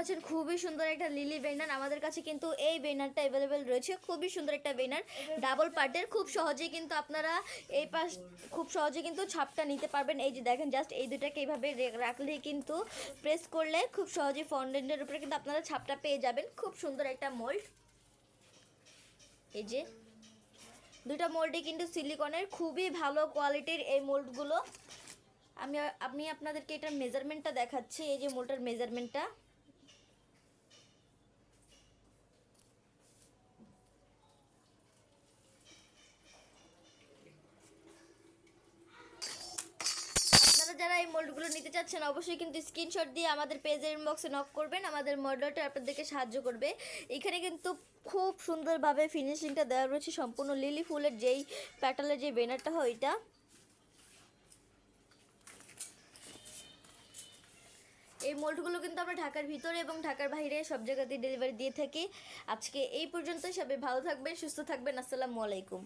পাচ্ছেন খুবই সুন্দর একটা লিলি ব্যানার আমাদের কাছে কিন্তু এই ব্যানারটা অ্যাভেলেবেল রয়েছে। খুবই সুন্দর একটা ব্যানার ডাবল পার্টের খুব সহজেই কিন্তু আপনারা এই পাশ খুব সহজে কিন্তু ছাপটা নিতে পারবেন। এই যে দেখেন জাস্ট এই দুটাকে এইভাবে রে- রাখলেই কিন্তু প্রেস করলে খুব সহজেই ফন্ডেন্টের উপরে কিন্তু আপনারা ছাপটা পেয়ে যাবেন। খুব সুন্দর একটা মোল্ড এই যে দুটা মোল্ডে কিন্তু সিলিকনের খুবই ভালো কোয়ালিটির এই মোল্ডগুলো আমি আমি আপনাদেরকে এটার মেজারমেন্টটা দেখাচ্ছি। এই যে মোল্ডটার মেজারমেন্টটা যারা এই মোল্ডগুলো নিতে চাচ্ছেন, অবশ্যই কিন্তু স্ক্রিনশট দিয়ে আমাদের পেজের ইনবক্সে নক করবেন, আমাদের মডেলটা আপনাদেরকে সাহায্য করবে। এখানে কিন্তু খুব সুন্দরভাবে ফিনিশিংটা দেওয়া রয়েছে, সম্পূর্ণ লিলি ফুলের যেই প্যাটালের যে ব্যানারটা হয় ওইটা। এই মোল্ডগুলো কিন্তু আমরা ঢাকার ভিতরে এবং ঢাকার বাইরে সব জায়গাতেই ডেলিভারি দিয়ে থাকি। আজকে এই পর্যন্ত সবাই ভালো থাকবেন, সুস্থ থাকবেন, আসসালামু আলাইকুম।